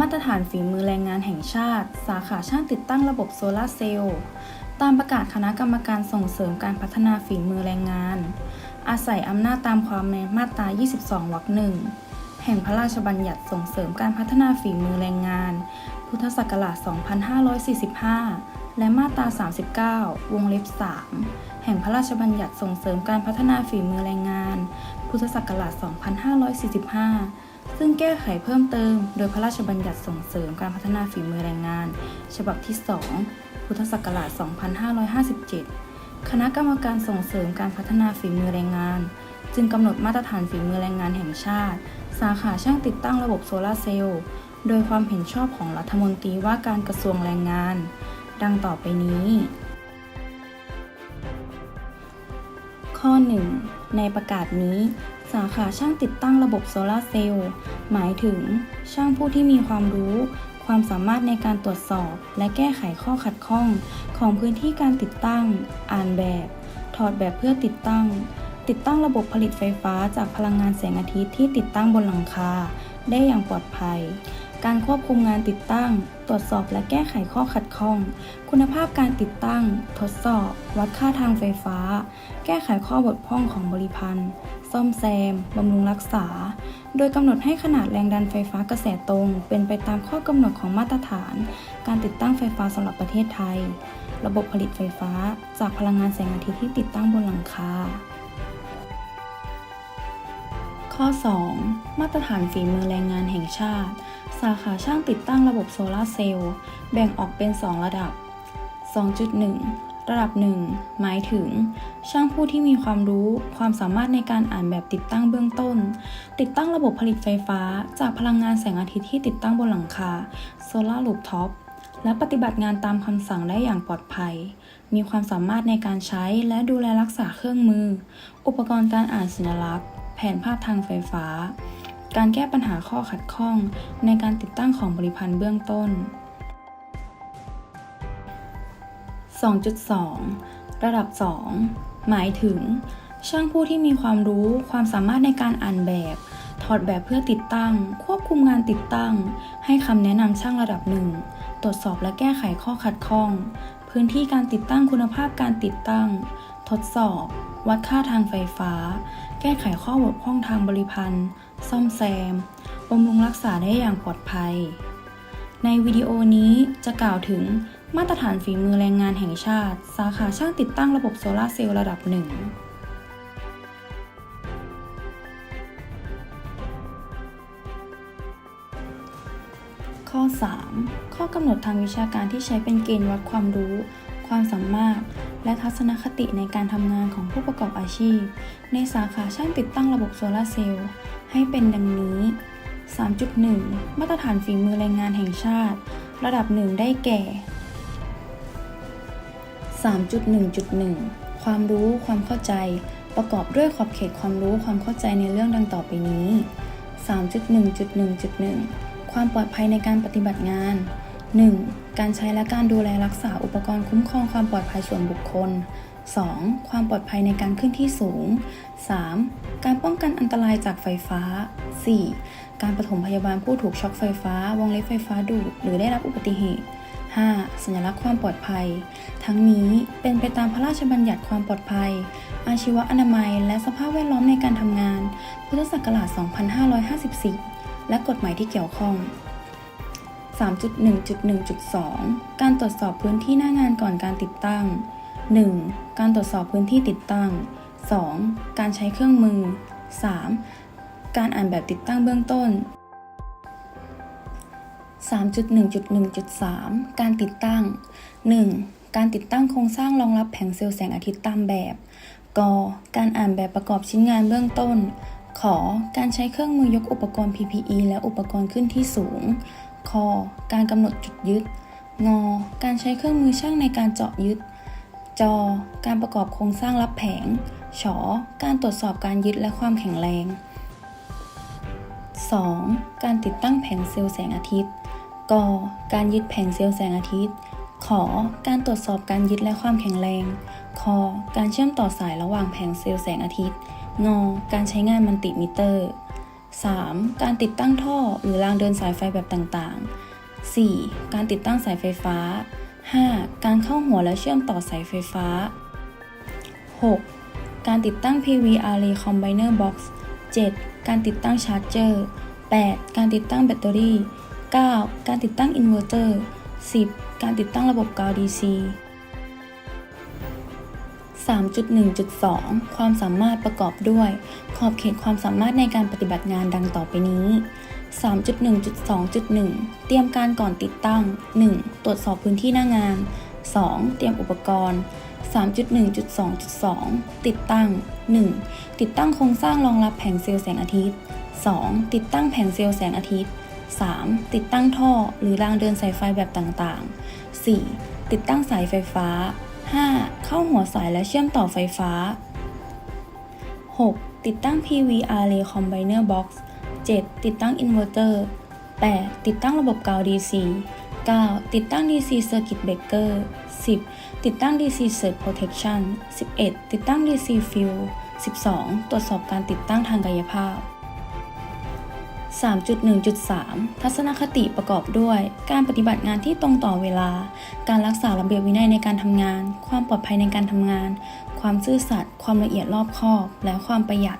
มาตรฐานฝีมือแรงงานแห่งชาติ สาขาช่างติดตั้งระบบโซลาร์เซลล์ ตามประกาศคณะกรรมการส่งเสริมการพัฒนาฝีมือแรงงาน อาศัยอำนาจตามความในมาตรา 22 วรรคหนึ่งแห่งพระราชบัญญัติส่งเสริมการพัฒนาฝีมือแรงงาน พุทธศักราช 2545 และมาตรา 39 วงเล็บ 3 แห่งพระราชบัญญัติส่งเสริมการพัฒนาฝีมือแรงงาน พุทธศักราช 2545 ซึ่งแก้ไขเพิ่มเติม โดยพระราชบัญญัติส่งเสริมการพัฒนาฝีมือแรงงาน ฉบับที่ 2 พุทธศักราช 2557 คณะกรรมการส่งเสริมการพัฒนาฝีมือแรงงาน จึงกำหนดมาตรฐานฝีมือแรงงานแห่งชาติ สาขาช่างติดตั้งระบบโซลาร์เซลล์ โดยความเห็นชอบของรัฐมนตรีว่าการกระทรวงแรงงาน ดังต่อไปนี้ ข้อ 1 ในประกาศนี้ สาขาช่างติดตั้งระบบโซลาร์เซลล์หมายถึง ช่างผู้ที่มีความรู้ ความสามารถในการตรวจสอบ และแก้ไขข้อขัดข้อง ของพื้นที่การติดตั้ง อ่านแบบ ถอดแบบเพื่อติดตั้ง ติดตั้งระบบผลิตไฟฟ้าจากพลังงานแสงอาทิตย์ที่ติดตั้งบนหลังคา ได้อย่างปลอดภัย การควบคุมงานติดตั้ง ตรวจสอบและแก้ไขข้อขัดข้อง คุณภาพการติดตั้ง ทดสอบ วัดค่าทางไฟฟ้า แก้ไขข้อบกพร่องของบริพันธ์ ซ่อมแซม บำรุงรักษา โดยกำหนดให้ขนาดแรงดันไฟฟ้ากระแสตรง เป็นไปตามข้อกำหนดของมาตรฐาน การติดตั้งไฟฟ้าสำหรับประเทศไทย ระบบผลิตไฟฟ้า จากพลังงานแสงอาทิตย์ที่ติดตั้งบนหลังคา ข้อ 2 มาตรฐานฝีมือแรงงานแห่งชาติ สาขาช่างติดตั้งระบบโซลาร์เซลล์ แบ่งออกเป็น 2 ระดับ 2.1 ระดับ1หมายถึง ช่างผู้ที่มีความรู้ ความสามารถในการอ่านแบบติดตั้งเบื้องต้น ติดตั้งระบบผลิตไฟฟ้า จากพลังงานแสงอาทิตย์ที่ติดตั้งบนหลังคาโซลาร์ลูปท็อปและปฏิบัติงานตามคำสั่งได้อย่างปลอดภัย มีความสามารถในการใช้และดูแลรักษาเครื่องมือ อุปกรณ์การอ่านสัญลักษณ์ แผนภาพทางไฟฟ้า การแก้ปัญหาข้อขัดข้อง ในการติดตั้งของบริพันธ์เบื้องต้น 2.2 ระดับ 2 หมายถึง ช่างผู้ที่มีความรู้ความสามารถในการอ่านแบบ ถอดแบบเพื่อติดตั้ง ควบคุมงานติดตั้ง ให้คำแนะนำช่างระดับหนึ่งตรวจสอบและแก้ไขข้อขัดข้อง พื้นที่การติดตั้งคุณภาพการติดตั้ง ทดสอบ วัดค่าทางไฟฟ้า แก้ไขข้อบกพร่องทางบริพันธ์ ซ่อมแซมบำรุงรักษาได้อย่างปลอดภัย ในวิดีโอนี้จะกล่าวถึง มาตรฐานฝีมือแรงงานแห่งชาติ สาขาช่างติดตั้งระบบโซลาเซลล์ระดับหนึ่งข้อ 3 ข้อกำหนดทางวิชาการที่ใช้เป็นเกณฑ์วัดความรู้ ความสามารถ และทัศนคติในการทำงานของผู้ประกอบอาชีพ ในสาขาช่างติดตั้งระบบโซลาเซลล์ให้เป็นดังนี้ 3.1 มาตรฐานฝีมือแรงงานแห่งชาติ ระดับ1ได้แก่ 3.1.1 ความรู้ความเข้าใจ ประกอบด้วยขอบเขตความรู้ความเข้าใจในเรื่องดังต่อไปนี้ 3.1.1.1 ความปลอดภัยในการปฏิบัติงาน 1. การใช้และการดูแลรักษาอุปกรณ์คุ้มครองความปลอดภัยส่วนบุคคล 2. ความปลอดภัยในการขึ้นที่สูง 3. การป้องกันอันตรายจากไฟฟ้า 4. การปฐมพยาบาลผู้ถูกช็อคไฟฟ้าวงเล็บไฟฟ้าดูดหรือได้รับอุบัติเหตุ 5. สัญลักษณ์ความปลอดภัย ทั้งนี้เป็นไปตามพระราชบัญญัติความปลอดภัย อาชีวอนามัย และสภาพแวดล้อมในการทำงาน พุทธศักราช 2554 และกฎหมายที่เกี่ยวข้อง 3.1.1.2 การตรวจสอบพื้นที่หน้างานก่อนการติดตั้ง 1. การตรวจสอบพื้นที่ติดตั้ง 2. การใช้เครื่องมือ 3. การอ่านแบบติดตั้งเบื้องต้น 3.1.1.3 การติดตั้ง 1. การติดตั้งโครงสร้างรองรับแผงเซลล์แสงอาทิตย์ตามแบบ ก การอ่านแบบประกอบชิ้นงานเบื้องต้นขอการใช้เครื่องมือยกอุปกรณ์ PPE และอุปกรณ์ขึ้นที่สูง ค การกำหนดจุดยึด ง การใช้เครื่องมือช่างในการเจาะยึด จ การประกอบโครงสร้างรับแผง ฉ การตรวจสอบการยึดและความแข็งแรง 2. การติดตั้งแผงเซลล์แสงอาทิตย์ กการยึดแผงเซลล์แสงอาทิตย์ ขอการตรวจสอบการยึดและความแข็งแรงคการเชื่อมต่อสายระหว่างแผงเซลล์แสงอาทิตย์งการใช้งานมัลติมิเตอร์ 3. การติดตั้งท่อหรือรางเดินสายไฟแบบต่างๆ 4. การติดตั้งสายไฟฟ้า 5. การเข้าหัวและเชื่อมต่อสายไฟฟ้า 6. การติดตั้ง PV Array Combiner Box 7. การติดตั้งชาร์จเจอร์ 8. การติดตั้งแบตเตอรี่ 9. การติดตั้งอินเวอร์เตอร์ 10. การติดตั้งระบบกาว DC 3.1.2 ความสามารถประกอบด้วย ขอบเขตความสามารถในการปฏิบัติงานดังต่อไปนี้ 3.1.2.1 เตรียมการก่อนติดตั้ง 1. ตรวจสอบพื้นที่หน้างาน 2. เตรียมอุปกรณ์ 3.1.2.2 ติดตั้ง 1. ติดตั้งโครงสร้างรองรับแผงเซลล์แสงอาทิตย์ 2. ติดตั้งแผงเซลล์แสงอาทิตย์ 3. ติดตั้งท่อหรือรางเดินสายไฟแบบต่างๆ 4. ติดตั้งสายไฟฟ้า 5. เข้าหัวสายและเชื่อมต่อไฟฟ้า 6. ติดตั้ง PV Array Combiner Box 7. ติดตั้งอินเวอร์เตอร์ 8. ติดตั้งระบบกาว DC 9. ติดตั้ง DC Circuit Breaker 10. ติดตั้ง DC Surge Protection 11. ติดตั้ง DC Field 12. ตรวจสอบการติดตั้งทางกายภาพ 3.1.3 ทัศนคติประกอบด้วย การปฏิบัติงานที่ตรงต่อเวลา การรักษาระเบียบวินัยในการทำงาน ความปลอดภัยในการทำงาน ความซื่อสัตย์ ความละเอียดรอบคอบ และความประหยัด